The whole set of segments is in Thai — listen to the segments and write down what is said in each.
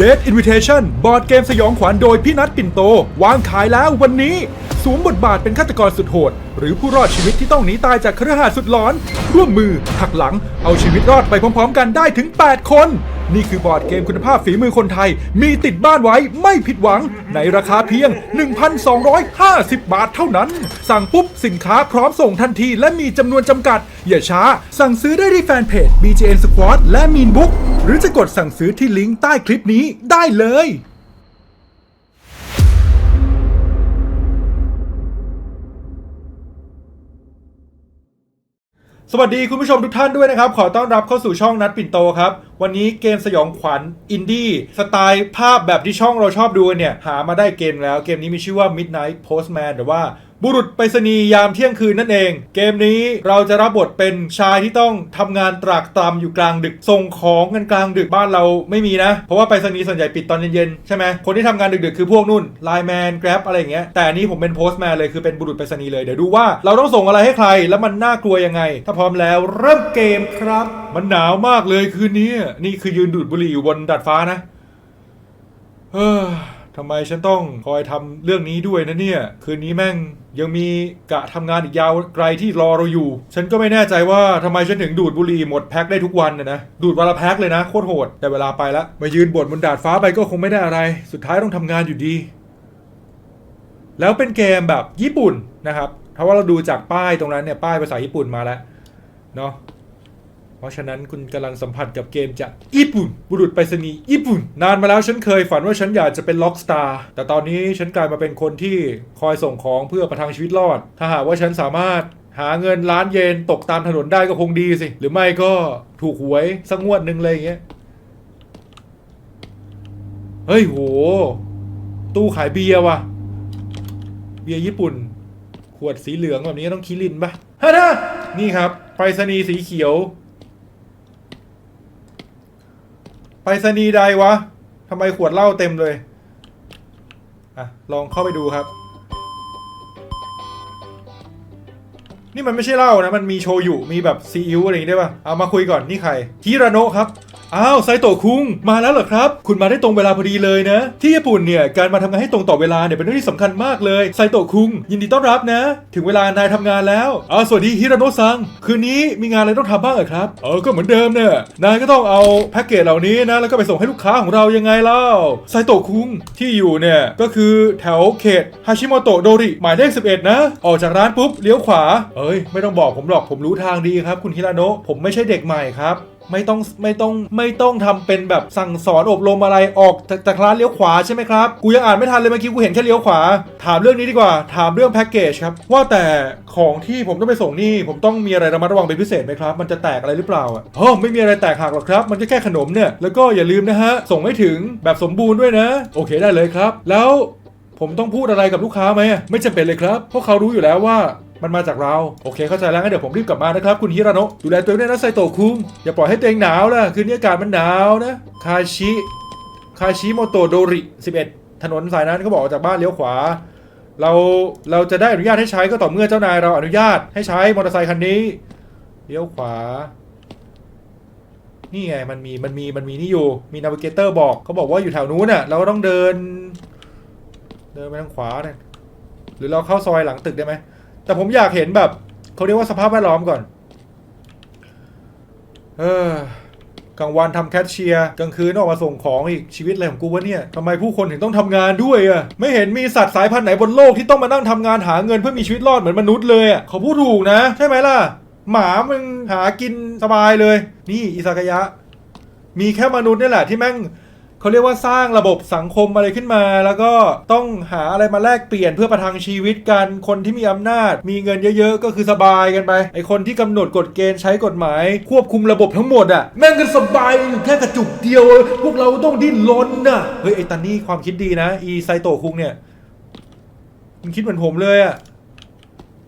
Dead Invitation บอร์ดเกมสยองขวัญโดยพี่นัทปิ่นโต วางขายแล้ววันนี้สวมบทบาทเป็นฆาตกรสุดโหด หรือผู้รอดชีวิตที่ต้องหนีตายจากคฤหาสน์สุดหลอน ร่วมมือหักหลัง เอาชีวิตรอดไปพร้อมๆ กันได้ถึง 8 คน นี่คือบอร์ดเกมคุณภาพฝีมือคนไทย มีติดบ้านไว้ไม่ผิดหวัง ในราคาเพียง 1,250 บาทเท่านั้น สั่งปุ๊บสินค้าพร้อมส่งทันทีและมีจำนวนจำกัด อย่าช้า สั่งซื้อได้ที่แฟนเพจ BJN Squad และ Mean Book หรือจะกดสั่งซื้อที่ลิงก์ใต้คลิปนี้ได้เลยสวัสดีคุณผู้ชมทุกท่านด้วยนะครับ ขอต้อนรับเข้าสู่ช่องนัดปิ่นโตครับ วันนี้เกมสยองขวัญอินดี้สไตล์ภาพแบบที่ช่องเราชอบดูเนี่ย หามาได้เกมแล้วเกมนี้มีชื่อว่า Midnight Postman หรือว่า บุรุษไปรษณียยามเที่ยงคืนนั่นเอง เกมนี้เราจะรับบทเป็นชายที่ต้องทำงานตรากตรำอยู่กลางดึก ส่งของกันกลางดึกบ้านเราไม่มีนะ เพราะว่าไปรษณีย์ส่วนใหญ่ปิดตอนเย็นๆใช่ไหมคนที่ทำงานดึกๆคือพวกนุ่นไลแมนแกร็บอะไรอย่างเงี้ยแต่อันนี้ผมเป็นโพสต์แมนเลยคือเป็นบุรุษไปรษณีย์เลยเดี๋ยวดูว่าเราต้องส่งอะไรให้ใครแล้วมันน่ากลัวยังไง ถ้าพร้อมแล้วเริ่มเกมครับ มันหนาวมากเลยคืนนี้นี่คือยืนดูดบุหรี่อยู่บนดาดฟ้านะเฮ้อ ทำไมฉันต้องคอยทำเรื่องนี้ด้วยนะเนี่ย คืนนี้แม่งยังมีกะทำงานอีกยาวไกลที่รอเราอยู่ ฉันก็ไม่แน่ใจว่าทำไมฉันถึงดูดบุหรี่หมดแพ็คได้ทุกวันนะนะ ดูดวันละแพ็คเลยนะโคตรโหด แต่เวลาไปละมายืนบนบนดาดฟ้าไปก็คงไม่ได้อะไร สุดท้ายต้องทำงานอยู่ดี แล้วเป็นเกมแบบญี่ปุ่นนะครับเพราะว่าเราดูจากป้ายตรงนั้นเนี่ยป้ายภาษาญี่ปุ่นมาแล้วเนาะ เพราะฉะนั้นคุณกำลังสัมผัสกับเกมจากญี่ปุ่น บุรุษไปรษณีย์ญี่ปุ่น นานมาแล้วฉันเคยฝันว่าฉันอยากจะเป็นล็อกสตาร์แต่ตอนนี้ฉันกลายมาเป็นคนที่คอยส่งของเพื่อประทังชีวิตรอด ถ้าหากว่าฉันสามารถหาเงินล้านเยนตกตามถนนได้ก็คงดีสิ หรือไม่ก็ถูกหวยสักงวดหนึ่งเลยอย่างเงี้ย เฮ้ยโห ตู้ขายเบียร์ว่ะ เบียร์ญี่ปุ่น ขวดสีเหลืองแบบนี้ต้องคิรินปะฮะนะนี่ครับ ไปรษณีย์สีเขียว ไปรษณีย์ใดวะทำไมขวดเหล้าเต็มเลย อะ ลองเข้าไปดูครับ นี่มันไม่ใช่เหล้านะ มันมีโชยุ มีแบบซีอิ๊วอะไรอย่างงี้ได้ป่ะ เอามาคุยก่อน นี่ใครฮิระโนะครับ อ้าวไซโตะคุงมาแล้วเหรอครับ คุณมาได้ตรงเวลาพอดีเลยนะ ที่ญี่ปุ่นเนี่ยการมาทำงานให้ตรงต่อเวลาเนี่ยเป็นเรื่องที่สำคัญมากเลยไซโตะคุงยินดีต้อนรับนะ ถึงเวลานายทำงานแล้วอ้าวสวัสดีฮิราโนะซังคืนนี้มีงานอะไรต้องทำบ้างเหรอครับเออก็เหมือนเดิมเนี่ยนายก็ต้องเอาแพ็กเกจเหล่านี้นะแล้วก็ไปส่งให้ลูกค้าของเรายังไงเล่าไซโตะคุงที่อยู่เนี่ยก็คือแถวเขตฮาชิโมโตะโดริหมายเลข11 นะ ออกจากร้านปุ๊บเลี้ยวขวาเอ้ยไม่ต้องบอกผมหรอกผมรู้ทางดีครับ คุณฮิราโนะผมไม่ใช่เด็กใหม่ครับ ไม่ต้องไม่ต้องไม่ต้องทำเป็นแบบสั่งสอนอบรมอะไรออกจากจากร้านเลี้ยวขวาใช่ไหมครับ กูยังอ่านไม่ทันเลยเมื่อกี้กูเห็นแค่เลี้ยวขวา ถามเรื่องนี้ดีกว่า ถามเรื่องแพ็กเกจครับ ว่าแต่ของที่ผมต้องไปส่งนี่ ผมต้องมีอะไรระมัดระวังเป็นพิเศษไหมครับ มันจะแตกอะไรหรือเปล่าอะอ๋อไม่มีอะไรแตกหักหรอกครับ มันก็แค่ขนมเนี่ย แล้วก็อย่าลืมนะฮะ ส่งให้ถึงแบบสมบูรณ์ด้วยนะ โอเคได้เลยครับ แล้ว ผมต้องพูดอะไรกับลูกค้าไหมไม่จำเป็นเลยครับเพราะเขารู้อยู่แล้วว่ามันมาจากเรา โอเค เข้าใจแล้วงั้นเดี๋ยวผมรีบกลับมานะครับ คุณฮิราโนะดูแลตัวเองด้วยนะไซโตะคุงอย่าปล่อยให้ตัวเองหนาวล่ะ คืนนี้อากาศมันหนาวนะ คาชิ คาชิโมโตโดริ 11 ถนนสายนั้นเขาบอกจากบ้านเลี้ยวขวา เราเราจะได้อนุญาตให้ใช้ก็ต่อเมื่อเจ้านายเราอนุญาตให้ใช้มอเตอร์ไซคันนี้ เลี้ยวขวา นี่ไงมันมีมันมีมันมีนี่อยู่ มีนาวิเกเตอร์บอกเขาบอกว่าอยู่แถวนู้นน่ะ เราก็ต้องเดิน เดินไปทางขวาเนี่ยหรือเราเข้าซอยหลังตึกได้ไหม แต่ผมอยากเห็นแบบเขาเรียกว่าสภาพแวดล้อมก่อน เออกลางวันทำแคชเชียร์กลางคืนออกมาส่งของอีกชีวิตอะไรของกูวะเนี่ยทำไมผู้คนถึงต้องทำงานด้วยอะไม่เห็นมีสัตว์สายพันธุ์ไหนบนโลกที่ต้องมานั่งทำงานหาเงินเพื่อมีชีวิตรอดเหมือนมนุษย์เลยอะเขาพูดถูกนะ ใช่ไหมล่ะ หมามึงหากินสบายเลย นี่อิซากายะ มีแค่มนุษย์นี่แหละที่แม่ง เขาเรียกว่าสร้างระบบสังคมอะไรขึ้นมา แล้วก็ต้องหาอะไรมาแลกเปลี่ยนเพื่อประทังชีวิตกัน คนที่มีอำนาจ มีเงินเยอะๆ ก็คือสบายกันไป ไอคนที่กำหนดกฎเกณฑ์ใช้กฎหมาย ควบคุมระบบทั้งหมดอะแม่งกันสบายอยู่แค่กระจุกเดียว พวกเราต้องดิ้นรนนะเฮ้ยไอตันนี่ความคิดดีนะ อีไซโตคุงเนี่ยมันคิดเหมือนผมเลยอะ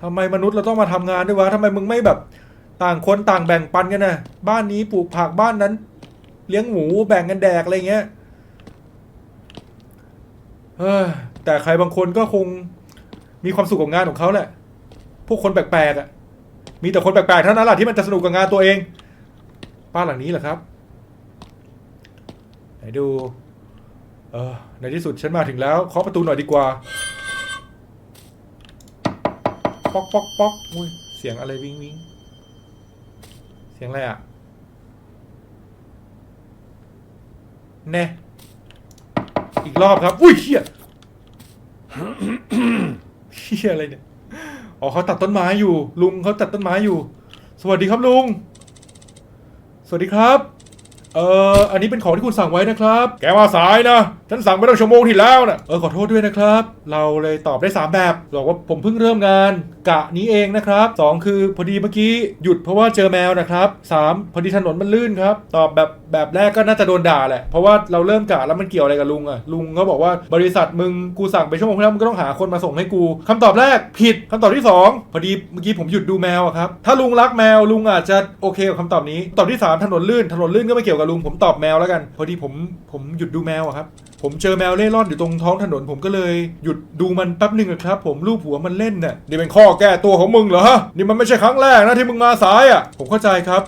ทำไมมนุษย์เราต้องมาทำงานด้วยวะทำไมมึงไม่แบบต่างคนต่างแบ่งปันกันนะบ้านนี้ปลูกผักบ้านนั้น เลี้ยงหมูแบ่งกันแดกอะไรเงี้ย เฮ้ยแต่ใครบางคนก็คงมีความสุขกับงานของเขาแหละ พวกคนแปลกๆอะ มีแต่คนแปลกๆเท่านั้นแหละที่มันจะสนุกกับงานตัวเอง บ้านหลังนี้เหรอครับ ไหนดู เออ ในที่สุดฉันมาถึงแล้วเคาะประตูหน่อยดีกว่า ป๊อกป๊อกป๊อกอุ้ยเสียงอะไรวิงวิงเสียงอะไรอะ แน่ อีกรอบครับ อุ้ยเฮียเฮียอะไรเนี่ย อ๋อเขาตัดต้นไม้อยู่ ลุงเขาตัดต้นไม้อยู่ สวัสดีครับลุง สวัสดีครับ เอ่อ อันนี้เป็นของที่คุณสั่งไว้นะครับ แกมาสายนะ ฉันสั่งไปตั้งชั่วโมงที่แล้วนะเออขอโทษด้วยนะครับ เราเลยตอบได้ 3 แบบบอกว่าผมเพิ่งเริ่มงาน กะนี้เองนะครับ 2 คือพอดีเมื่อกี้หยุดเพราะว่าเจอแมวนะครับ 3 พอดีถนนมันลื่นครับ ตอบแบบแบบแรกก็น่าจะโดนด่าแหละ เพราะว่าเราเริ่มกะแล้วมันเกี่ยวอะไรกับลุงอะลุงเขาบอกว่าบริษัทมึงกูสั่งไปชั่วโมงแล้วมึงก็ต้องหาคนมาส่งให้กูคำตอบแรกผิดคำตอบที่ 2 พอดีเมื่อกี้ผมหยุดดูแมวอะครับถ้าลุงรักแมวลุงอาจจะโอเคกับคำตอบนี้ ตอบที่ 3 ถนนลื่นถนนลื่นก็ไม่เกี่ยวกับลุงผมตอบแมวแล้วกัน พอดีผมผมหยุดดูแมวครับผมเจอแมวเล่ร่อนอยู่ตรงท้องถนนผมก็เลยหยุดดูมันแป๊บหนึ่งอะครับ ผมรูปหัวมันเล่นน่ะนี่เป็นข้อแก้ตัวของมึงเหรอฮะนี่มันไม่ใช่ครั้งแรกนะที่มึงมาสายอะผมเข้าใจครับ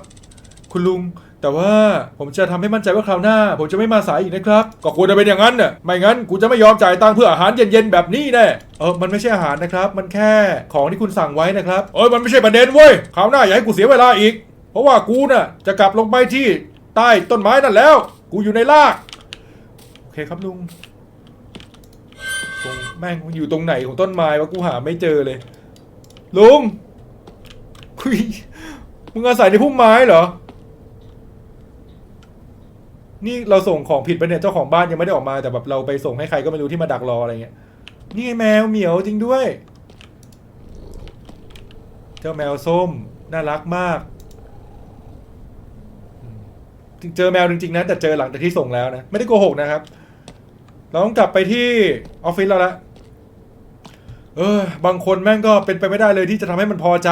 คุณลุง แต่ว่าผมจะทำให้มั่นใจว่าคราวหน้า ผมจะไม่มาสายอีกนะครับก็ควรจะเป็นอย่างนั้นน่ะไม่งั้นกูจะไม่ยอมจ่ายตังค์เพื่ออาหารเย็นๆแบบนี้แน่เออมันไม่ใช่อาหารนะครับ มันแค่ของที่คุณสั่งไว้นะครับเออมันไม่ใช่ประเด็นเว้ยคราวหน้าอย่าให้กูเสียเวลาอีก เพราะว่ากูน่ะจะกลับลงไปที่ใต้ต้นไม้นั่นแล้ว กูอยู่ในราก เคครับลุงตรงแม่งอยู่ตรงไหนของต้นไม้วะกูหาไม่เจอเลย ลุงคุยมึงอาศัยในพุ่มไม้เหรอ นี่เราส่งของผิดไปเนี่ยเจ้าของบ้านยังไม่ได้ออกมาแต่แบบเราไปส่งให้ใครก็ไม่รู้ที่มาดักรออะไรเงี้ย นี่ไงแมวเหมียวจริงด้วย เจ้าแมวส้มน่ารักมาก เจอแมวจริงๆนะแต่เจอหลังจากที่ส่งแล้วนะ ไม่ได้โกหกนะครับ เราต้องกลับไปที่ออฟฟิศเราละเออ บางคนแม่งก็เป็นไปไม่ได้เลยที่จะทำให้มันพอใจ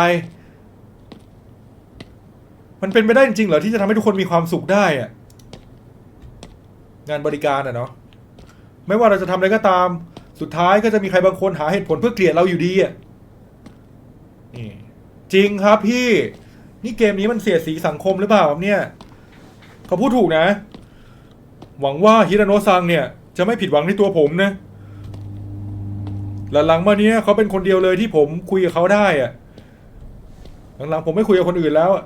มันเป็นไปได้จริงๆเหรอที่จะทำให้ทุกคนมีความสุขได้อะงานบริการอะเนาะไม่ว่าเราจะทำอะไรก็ตาม สุดท้ายก็จะมีใครบางคนหาเหตุผลเพื่อเกลียดเราอยู่ดีอะนี่จริงครับพี่ นี่เกมนี้มันเสียสีสังคมหรือเปล่าครับเนี่ย เขาพูดถูกนะ หวังว่าฮิราโนะซังเนี่ย จะไม่ผิดหวังในตัวผมนะหลังๆมาเนี้ยเขาเป็นคนเดียวเลยที่ผมคุยกับเขาได้อะหลังๆผมไม่คุยกับคนอื่นแล้วอะ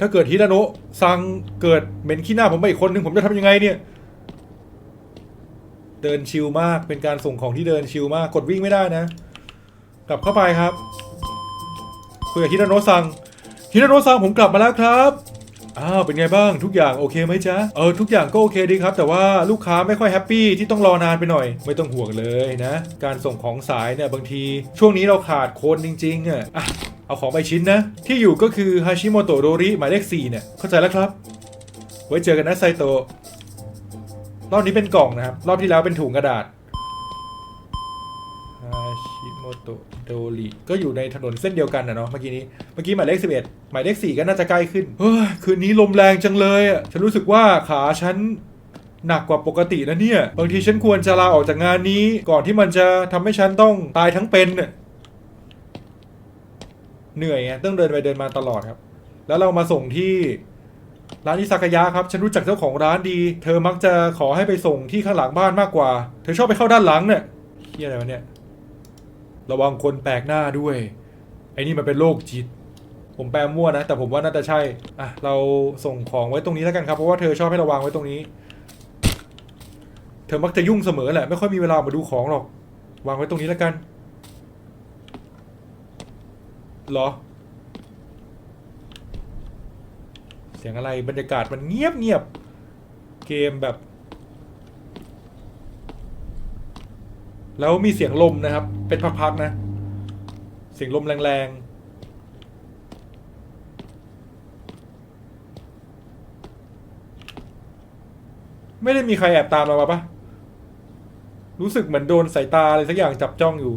ถ้าเกิดฮิราโนะซังเกิดเหม็นขี้หน้าผมไปอีกคนนึงผมจะทำยังไงเนี่ย เดินชิลมากเป็นการส่งของที่เดินชิลมากกดวิ่งไม่ได้นะ กลับเข้าไปครับคุยกับฮิราโนะซังฮิราโนะซังผมกลับมาแล้วครับ อ้าวเป็นไงบ้างทุกอย่างโอเคไหมจ๊ะเออทุกอย่างก็โอเคดีครับ แต่ว่าลูกค้าไม่ค่อยแฮปปี้ที่ต้องรอนานไปหน่อย ไม่ต้องห่วงเลยนะ การส่งของสายเนี่ยบางทีช่วงนี้เราขาดคนจริงๆอะอะเอาของไปชิ้นนะ ที่อยู่ก็คือฮาชิโมโตโดริหมายเลข4เนี่ยเข้าใจแล้วครับ ไว้เจอกันนะไซโตะรอบนี้เป็นกล่องนะครับ รอบที่แล้วเป็นถุงกระดาษ ชิโมโตะโดริก็อยู่ในถนนเส้นเดียวกันนะเนาะเมื่อกี้นี้ เมื่อกี้หมายเลข11 หมายเลข 4 ก็น่าจะใกล้ขึ้นเฮ้ยคืนนี้ลมแรงจังเลยอะฉันรู้สึกว่าขาฉันหนักกว่าปกตินะเนี่ย บางทีฉันควรจะลาออกจากงานนี้ ก่อนที่มันจะทำให้ฉันต้องตายทั้งเป็นน่ะเหนื่อยไงต้องเดินไปเดินมาตลอดครับ แล้วเรามาส่งที่ร้านอิซากายะครับ ฉันรู้จักเจ้าของร้านดี เธอมักจะขอให้ไปส่งที่ข้างหลังบ้านมากกว่า เธอชอบไปเข้าด้านหลังเนี่ยเฮียอะไรวะเนี่ย ระวังคนแปลกหน้าด้วย ไอ้นี่มันเป็นโรคจิต ผมแปลมั่วนะ แต่ผมว่าน่าจะใช่ อะ เราส่งของไว้ตรงนี้แล้วกันครับ เพราะว่าเธอชอบให้เราวางไว้ตรงนี้ เธอมักจะยุ่งเสมอแหละ ไม่ค่อยมีเวลามาดูของหรอก วางไว้ตรงนี้แล้วกัน เหรอ เสียงอะไร บรรยากาศมันเงียบเงียบ เกมแบบ แล้วมีเสียงลมนะครับ เป็นพักๆนะ เสียงลมแรงๆ ไม่ได้มีใครแอบตามเรามาปะรู้สึกเหมือนโดนสายตาอะไรสักอย่างจับจ้องอยู่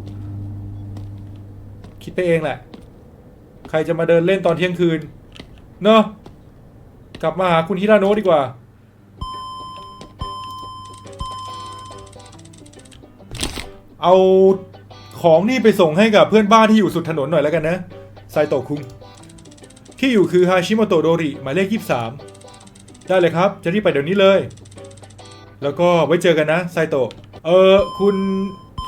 คิดไปเองแหละ ใครจะมาเดินเล่นตอนเที่ยงคืน เนอะกลับมาหาคุณฮิราโนะดีกว่า เอาของนี่ไปส่งให้กับเพื่อนบ้านที่อยู่สุดถนนหน่อยแล้วกันนะไซโตะคุงที่อยู่คือฮาชิโมโตโดริหมายเลข 23 ได้เลยครับ จะรีบไปเดี๋ยวนี้เลย แล้วก็ไว้เจอกันนะไซโตะเออคุณ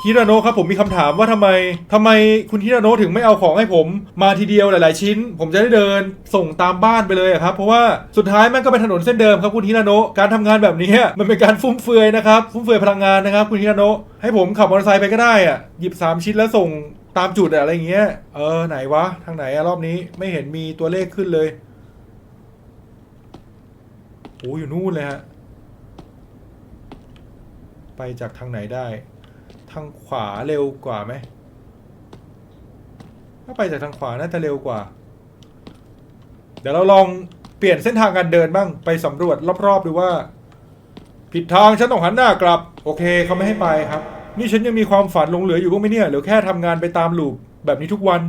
ฮิราโนะครับผมมีคำถามว่าทำไมทำไมคุณฮิราโนะถึงไม่เอาของให้ผมมาทีเดียวหลาย ๆ ชิ้น ผมจะได้เดินส่งตามบ้านไปเลยครับ เพราะว่าสุดท้ายมันก็เป็นถนนเส้นเดิมครับคุณฮิราโนะการทำงานแบบนี้มันเป็นการฟุ่มเฟือยนะครับฟุ่มเฟือยพลังงานนะครับ คุณฮิราโนะให้ผมขับมอเตอร์ไซค์ไปก็ได้อะหยิบ 3 ชิ้นแล้วส่งตามจุดอะไรอย่างเงี้ยเออไหนวะทางไหนอะรอบนี้ไม่เห็นมีตัวเลขขึ้นเลยโอ้อยู่นู่นเลยฮะไปจากทางไหนได้างขวาเร็วกว่าไหมถ้าไปจากทางขวาน่าจะเร็วกว่า เดี๋ยวเราลองเปลี่ยนเส้นทางการเดินบ้างไปสำรวจรอบๆดูว่า ผิดทางฉันต้องหันหน้ากลับ โอเคเขาไม่ให้ไปครับ นี่ฉันยังมีความฝันหลงเหลืออยู่ก็ไม่เนี่ยหรือแค่ทำงานไปตามลูปแบบนี้ทุกวัน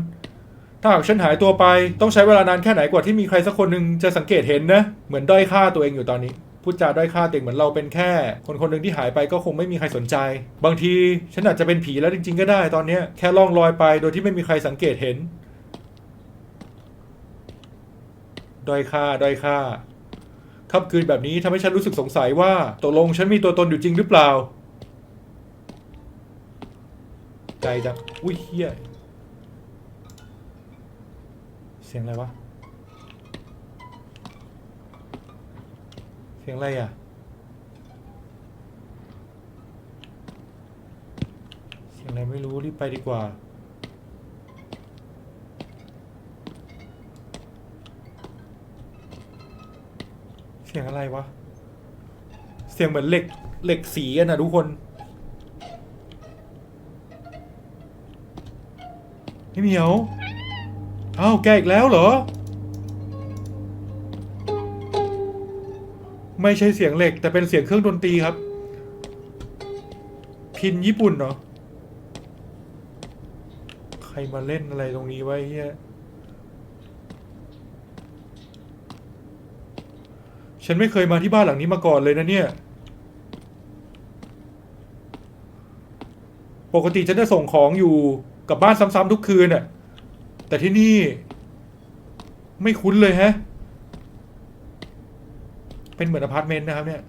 ถ้าหากฉันหายตัวไป ต้องใช้เวลานานแค่ไหนกว่าที่มีใครสักคนหนึ่งจะสังเกตเห็นนะ เหมือนด้อยค่าตัวเองอยู่ตอนนี้ พูดจาด้อยค่าตัวเองเหมือนเราเป็นแค่ คนคนหนึ่งที่หายไปก็คงไม่มีใครสนใจ บางทีฉันอาจจะเป็นผีแล้วจริง ๆ ก็ได้ตอนเนี้ยแค่ล่องลอยไปโดยที่ไม่มีใครสังเกตเห็นด้อยค่าด้อยค่าค่ำคืนแบบนี้ทำให้ฉันรู้สึกสงสัยว่าตกลงฉันมีตัวตนอยู่จริงหรือเปล่าไกลจังอุ้ยเฮียเสียงอะไรวะ สียงอะไรอะ เสียงอะไรไม่รู้ รีบไปดีกว่า เสียงอะไรวะ เสียงเหมือนเหล็กเหล็กสีกันนะทุกคน พี่เหมียวอ้าวแกอีกแล้วเหรอ ไม่ใช่เสียงเหล็ก แต่เป็นเสียงเครื่องดนตรีครับ พินญี่ปุ่นเหรอใครมาเล่นอะไรตรงนี้ไว้เฮียฉันไม่เคยมาที่บ้านหลังนี้มาก่อนเลยนะเนี่ย ปกติฉันจะส่งของอยู่กับบ้านซ้ำๆทุกคืนน่ะ แต่ที่นี่ ไม่คุ้นเลยแฮะ เป็นเหมือนอพาร์ตเมนต์นะครับเนี่ย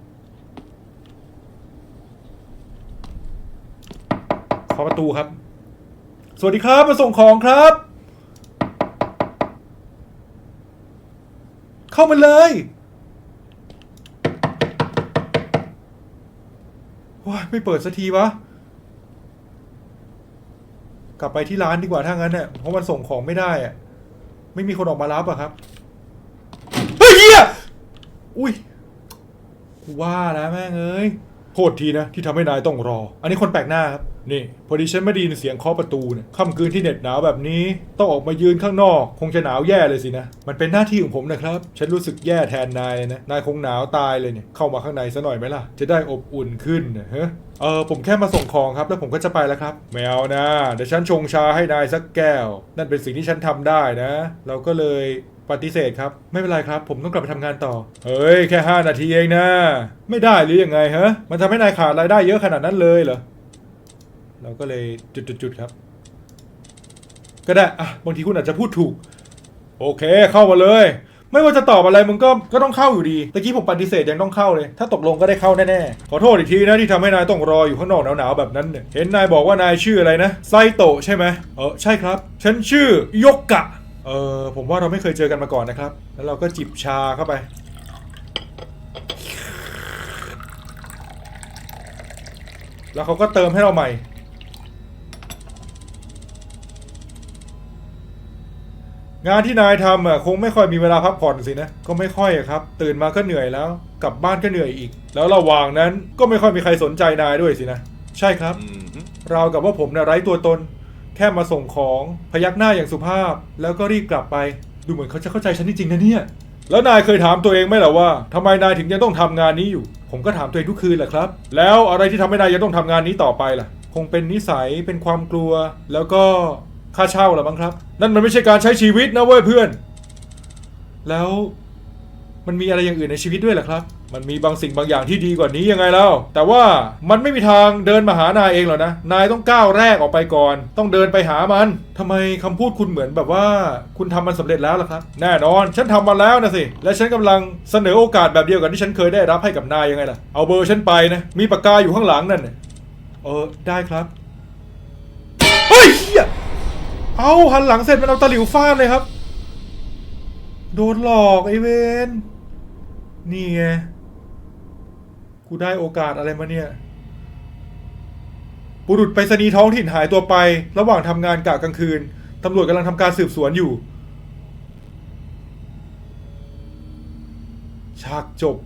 ขอประตูครับ สวัสดีครับมาส่งของครับ เข้ามาเลยว้ายไม่เปิดสักทีวะ กลับไปที่ร้านดีกว่าถ้างั้นเนี่ยเพราะมันส่งของไม่ได้อะไม่มีคนออกมารับอะครับ เฮ้ยเฮียอุ้ย กูว่าแล้วแม่งเอ้ยโทษทีนะ ที่ทำให้นายต้องรอ อันนี้คนแปลกหน้าครับ นี่ พอดีฉันไม่ได้ยินเสียงเคาะประตูเนี่ยค่ำคืนที่เหน็ดหนาวแบบนี้ ต้องออกมายืนข้างนอก คงจะหนาวแย่เลยสินะ มันเป็นหน้าที่ของผมนะครับ ฉันรู้สึกแย่แทนนายเลยนะ นายคงหนาวตายเลยเนี่ย เข้ามาข้างในซะหน่อยไหมล่ะ จะได้อบอุ่นขึ้นนะฮะเออผมแค่มาส่งของครับ แล้วผมก็จะไปแล้วครับ ไม่เอานะ เดี๋ยวฉันชงชาให้นายสักแก้ว นั่นเป็นสิ่งที่ฉันทำได้นะ เราก็เลย ปฏิเสธครับ ไม่เป็นไรครับ ผมต้องกลับไปทำงานต่อ เฮ้ย แค่ 5 นาทีเองนะ ไม่ได้หรือยังไงฮะ มันทำให้นายขาดรายได้เยอะขนาดนั้นเลยเหรอ เราก็เลยจุดๆครับ ก็ได้อะบางทีคุณอาจจะพูดถูก โอเค เข้ามาเลย ไม่ว่าจะตอบอะไรมึงก็ก็ต้องเข้าอยู่ดีตะกี้ผมปฏิเสธยังต้องเข้าเลย ถ้าตกลงก็ได้เข้าแน่ๆขอโทษอีกทีนะที่ทำให้นายต้องรออยู่ข้างนอกหนาวๆแบบนั้นเนี่ยเห็นนายบอกว่านายชื่ออะไรนะไซโตะใช่ไหมเออใช่ครับ ฉันชื่อยกกะ เออผมว่าเราไม่เคยเจอกันมาก่อนนะครับ แล้วเราก็จิบชาเข้าไป แล้วเขาก็เติมให้เราใหม่ งานที่นายทำอะคงไม่ค่อยมีเวลาพักผ่อนสินะ ก็ไม่ค่อยอะครับ ตื่นมาก็เหนื่อยแล้ว กลับบ้านก็เหนื่อยอีก แล้วระหว่างนั้นก็ไม่ค่อยมีใครสนใจนายด้วยสินะ ใช่ครับราวกับว่าผมน่ะไร้ตัวตน แค่มาส่งของพยักหน้าอย่างสุภาพ แล้วก็รีบกลับไป ดูเหมือนเขาจะเข้าใจฉันจริงๆนะเนี่ย แล้วนายเคยถามตัวเองไหมล่ะว่าทำไมนายถึงยังต้องทำงานนี้อยู่ ผมก็ถามตัวเองทุกคืนแหละครับ แล้วอะไรที่ทำให้นายยังต้องทำงานนี้ต่อไปล่ะ คงเป็นนิสัยเป็นความกลัว แล้วก็ค่าเช่าละมั้งครับ นั่นมันไม่ใช่การใช้ชีวิตนะเว้ยเพื่อน แล้วมันมีอะไรอย่างอื่นในชีวิตด้วยเหรอครับ มันมีบางสิ่งบางอย่างที่ดีกว่านี้ยังไงแล้วแต่ว่ามันไม่มีทางเดินมาหานายเองหรอกนะ นายต้องก้าวแรกออกไปก่อน ต้องเดินไปหามันทำไมคำพูดคุณเหมือนแบบว่า คุณทำมันสำเร็จแล้วล่ะครับ แน่นอน ฉันทำมาแล้วนะสิ และฉันกำลังเสนอโอกาสแบบเดียวกับที่ฉันเคยได้รับให้กับนายยังไงล่ะ เอาเบอร์ฉันไปนะ มีปากกาอยู่ข้างหลังนั่นน่ะเออ ได้ครับ เฮ้ยเหี้ย เอาหันหลังเสร็จมันเอาตะหลิวฟาดเลยครับ โดนหลอกไอเวนนี่ไง กูได้โอกาสอะไรมาเนี่ย บุรุษไปรษณีย์ท้องถิ่นหายตัวไป ระหว่างทำงานกะกลางคืนตำรวจกำลังทำการสืบสวนอยู่ ฉากจบ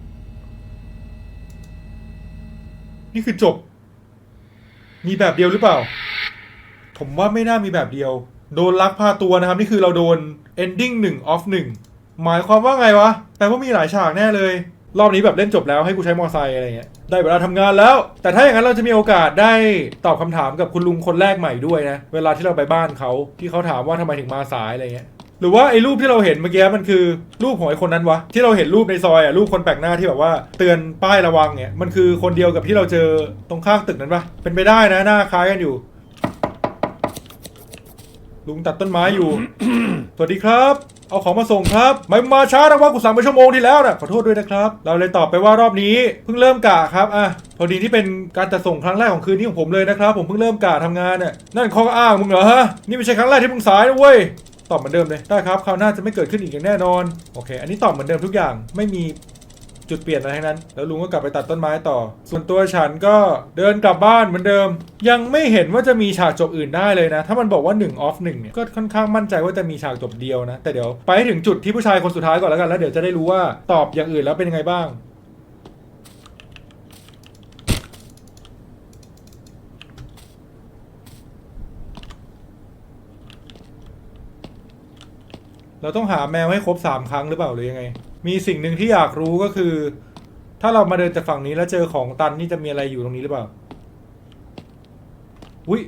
นี่คือจบ มีแบบเดียวหรือเปล่า ผมว่าไม่น่ามีแบบเดียว โดนลักพาตัวนะครับ นี่คือเราโดน ending 1 off 1หมายความว่าไงวะ แปลว่ามีหลายฉากแน่เลย รอบนี้แบบเล่นจบแล้วให้กูใช้มอไซค์อะไรเงี้ยได้เวลาทำงานแล้ว แต่ถ้าอย่างนั้นเราจะมีโอกาสได้ตอบคำถามกับคุณลุงคนแรกใหม่ด้วยนะ เวลาที่เราไปบ้านเขาที่เขาถามว่าทำไมถึงมาสายอะไรเงี้ยหรือว่าไอ้รูปที่เราเห็นเมื่อกี้มันคือรูปของไอ้คนนั้นวะที่เราเห็นรูปในซอยอะรูปคนแปลกหน้าที่แบบว่าเตือนป้ายระวังเนี่ยมันคือคนเดียวกับที่เราเจอตรงข้างตึกนั้นปะเป็นไปได้นะหน้าคล้ายกันอยู่ ลุงตัดต้นไม้อยู่ สวัสดีครับ เอาของมาส่งครับไม่มาช้านะว่ากูสั่งไปชั่วโมงที่แล้วนะขอโทษด้วยนะครับ เราเลยตอบไปว่ารอบนี้เพิ่งเริ่มกะครับอะพอดีที่เป็นการจัดส่งครั้งแรกของคืนนี้ของผมเลยนะครับ ผมเพิ่งเริ่มกะทำงานเนี่ยนั่นข้ออ้างมึงเหรอฮะนี่ไม่ใช่ครั้งแรกที่มึงสายนะเว้ยตอบเหมือนเดิมเลยได้ครับคราวหน้าจะไม่เกิดขึ้นอีกอย่างแน่นอนโอเค อันนี้ตอบเหมือนเดิมทุกอย่างไม่มี จุดเปลี่ยนอะไรทั้งนั้น แล้วลุงก็กลับไปตัดต้นไม้ต่อ ส่วนตัวฉันก็เดินกลับบ้านเหมือนเดิม ยังไม่เห็นว่าจะมีฉากจบอื่นได้เลยนะ ถ้ามันบอกว่า1 off 1เนี่ยก็ค่อนข้างมั่นใจว่าจะมีฉากจบเดียวนะ แต่เดี๋ยวไปถึงจุดที่ผู้ชายคนสุดท้ายก่อนแล้วกันแล้วเดี๋ยวจะได้รู้ว่าตอบอย่างอื่นแล้วเป็นยังไงบ้างเราต้องหาแมวให้ครบสามครั้งหรือเปล่าหรือยังไง มีสิ่งหนึ่งที่อยากรู้ก็คือ ถ้าเรามาเดินจากฝั่งนี้แล้วเจอของตันนี่จะมีอะไรอยู่ตรงนี้หรือเปล่าอุ้ย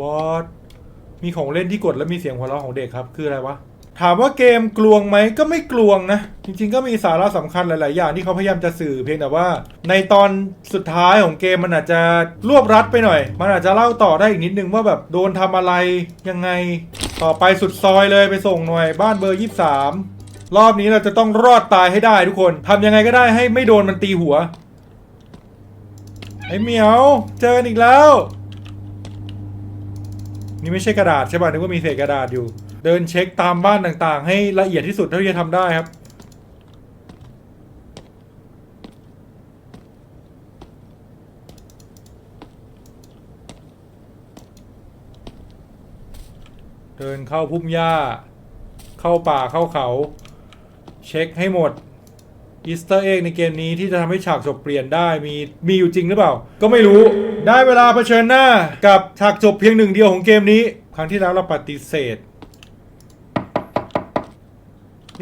วอดมีของเล่นที่กดแล้วมีเสียงหัวเราะของเด็กครับ คืออะไรวะ ถามว่าเกมกลวงไหมก็ไม่กลวงนะ จริงๆก็มีสาระสำคัญหลาย ๆ อย่างที่เขาพยายามจะสื่อเพียงแต่ว่า ในตอนสุดท้ายของเกมมันอาจจะรวบรัดไปหน่อย มันอาจจะเล่าต่อได้อีกนิดนึงว่าแบบโดนทำอะไรยังไงต่อไปสุดซอยเลยไปส่งหน่วยบ้านเบอร์ 23 รอบนี้เราจะต้องรอดตายให้ได้ทุกคนทำยังไงก็ได้ให้ไม่โดนมันตีหัว ไอ้เหมียว เจอกันอีกแล้ว นี่ไม่ใช่กระดาษใช่ป่ะนึกว่ามีเศษกระดาษอยู่ เดินเช็คตามบ้านต่างๆ ให้ละเอียดที่สุดเท่าที่จะทำได้ครับ เดินเข้าพุ่มหญ้า เข้าป่าเข้าเขา เช็คให้หมดอีสเตอร์เอ็กในเกมนี้ที่จะทำให้ฉากจบเปลี่ยนได้มีมีอยู่จริงหรือเปล่า ก็ไม่รู้ได้เวลาเผชิญหน้ากับฉากจบเพียงหนึ่งเดียวของเกมนี้ ครั้งที่แล้วเราปฏิเสธ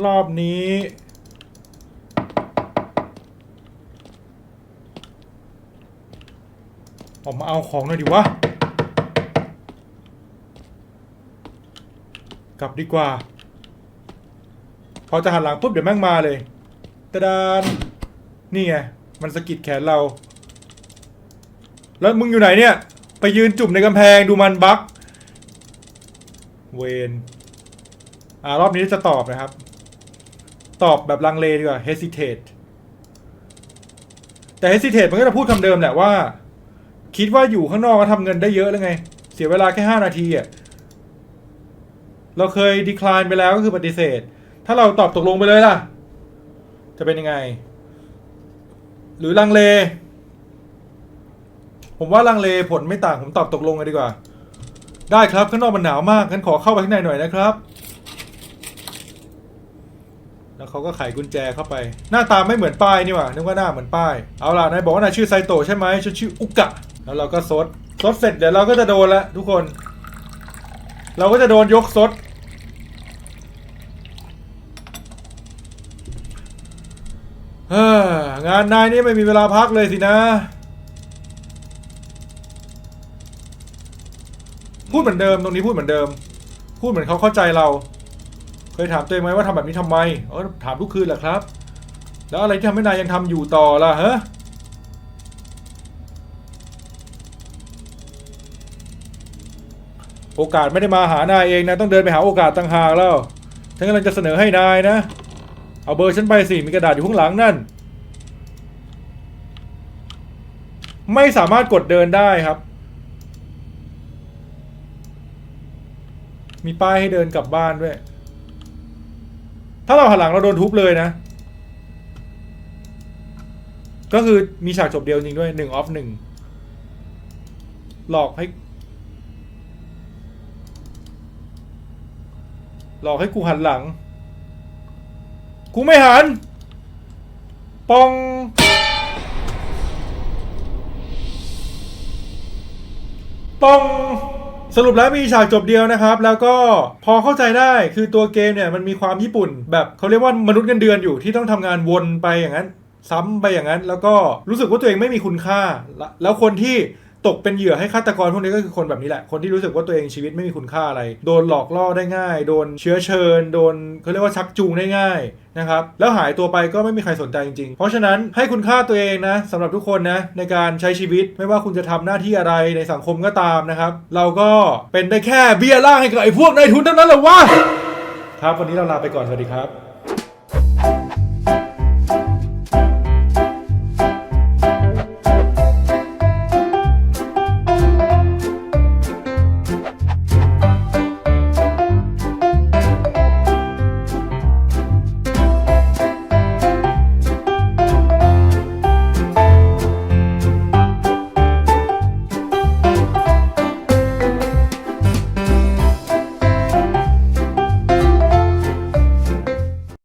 รอบนี้ออกมาเอาของหน่อยดิวะ กลับดีกว่า พอจะหันหลังปุ๊บเดี๋ยวแม่งมาเลยตะดานนี่ไง มันสะกิดแขนเรา แล้วมึงอยู่ไหนเนี่ย ไปยืนจุ่มในกำแพงดูมันบัก เวนอ่ารอบนี้จะตอบนะครับ ตอบแบบลังเลดีกว่า hesitate แต่ hesitate มันก็จะพูดคำเดิมแหละว่า คิดว่าอยู่ข้างนอกก็ทำเงินได้เยอะแล้วไง เสียเวลาแค่5นาทีอะเราเคย decline ไปแล้วก็คือปฏิเสธ ถ้าเราตอบตกลงไปเลยล่ะ จะเป็นยังไง หรือลังเล ผมว่าลังเลผลไม่ต่างผมตอบตกลงเลยดีกว่า ได้ครับข้างนอกมันหนาวมากงั้นขอเข้าไปข้างในหน่อยนะครับ แล้วเขาก็ไขกุญแจเข้าไป หน้าตาไม่เหมือนป้ายนี่หว่านึกว่าหน้าเหมือนป้าย เอาล่ะนายบอกว่านายชื่อไซโตะใช่ไหมฉันชื่ออุกะ แล้วเราก็ซดซดเสร็จเดี๋ยวเราก็จะโดนล้วทุกคน เราก็จะโดนยกซดเฮ้องานนายนี่ไม่มีเวลาพักเลยสินะ พูดเหมือนเดิมตรงนี้พูดเหมือนเดิม พูดเหมือนเขาเข้าใจเรา เคยถามตัวเองไหมว่าทำแบบนี้ทำไมเออถามทุกคืนแหละครับ แล้วอะไรที่ทำให้นายยังทำอยู่ต่อล่ะฮะโอกาสไม่ได้มาหานายเองนะต้องเดินไปหาโอกาสต่างหากแล้วฉันกำลังจะเสนอให้นายนะ เอาเบอร์ฉันไปสิมีกระดาษอยู่ข้างหลังนั่น ไม่สามารถกดเดินได้ครับ มีป้ายให้เดินกลับบ้านด้วย ถ้าเราหันหลังเราโดนทุบเลยนะ ก็คือมีฉากจบเดียวจริงด้วยหนึ่งออฟหนึ่งหลอกให้ หลอกให้กูหันหลัง กูไม่หัน ปอง ปอง สรุปแล้วมีฉากจบเดียวนะครับ แล้วก็พอเข้าใจได้คือตัวเกมเนี่ยมันมีความญี่ปุ่น แบบเขาเรียกว่ามนุษย์เงินเดือนอยู่ที่ต้องทำงานวนไปอย่างนั้น ซ้ำไปอย่างนั้น แล้วก็รู้สึกว่าตัวเองไม่มีคุณค่า แล้วแล้วคนที่ ตกเป็นเหยื่อให้ฆาตกรพวกนี้ก็คือคนแบบนี้แหละ คนที่รู้สึกว่าตัวเองชีวิตไม่มีคุณค่าอะไร โดนหลอกล่อได้ง่าย โดนเชื้อเชิญ โดนเขาเรียกว่าชักจูงได้ง่ายนะครับ แล้วหายตัวไปก็ไม่มีใครสนใจจริงๆ เพราะฉะนั้นให้คุณค่าตัวเองนะสำหรับทุกคนนะในการใช้ชีวิตไม่ว่าคุณจะทำหน้าที่อะไรในสังคมก็ตามนะครับ เราก็เป็นได้แค่เบี้ยล่างให้กับไอ้พวกนายทุนเท่านั้นแหละวะครับวันนี้เราลาไปก่อนสวัสดีครับ